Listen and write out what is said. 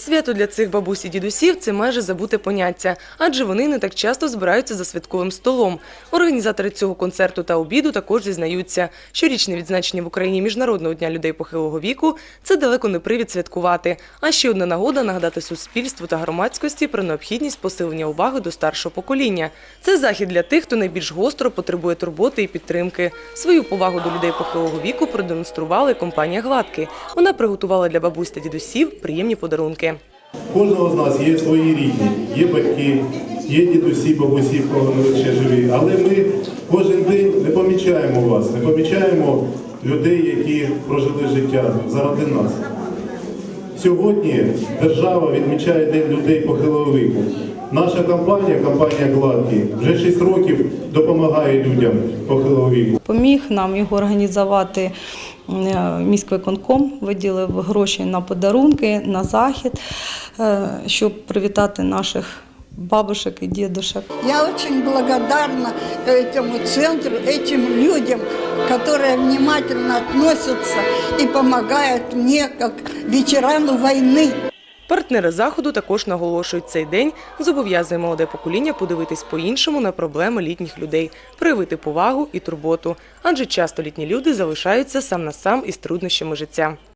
Свято для цих бабусь і дідусів це майже забуте поняття, адже вони не так часто збираються за святковим столом. Організатори цього концерту та обіду також зізнаються, щорічне відзначення в Україні Міжнародного дня людей похилого віку це далеко не привід святкувати, а ще одна нагода нагадати суспільству та громадськості про необхідність посилення уваги до старшого покоління. Це захід для тих, хто найбільш гостро потребує турботи і підтримки. Свою повагу до людей похилого віку продемонструвала компанія Гладки. Вона приготувала для бабусь та дідусів приємні подарунки. У Кожного з нас є свої рідні, є батьки, є дідусі, бабусі, кого не ще живі. Але ми кожен день не помічаємо вас, не помічаємо людей, які прожили життя заради нас. Сьогодні держава відмічає День людей похилого віку. Наша компанія, компанія Гладкі, вже 6 років допомагає людям похилого віку. Поміг нам його організувати е, міськвиконком, виділив гроші на подарунки, на захід, е, щоб привітати наших бабушек і дідушек. Я очень благодарна этому центру, этим людям, которые внимательно относятся и помогают мне как ветерану войны. Партнери заходу також наголошують цей день, зобов'язує молоде покоління подивитись по-іншому на проблеми літніх людей, проявити повагу і турботу, адже часто літні люди залишаються сам на сам із труднощами життя.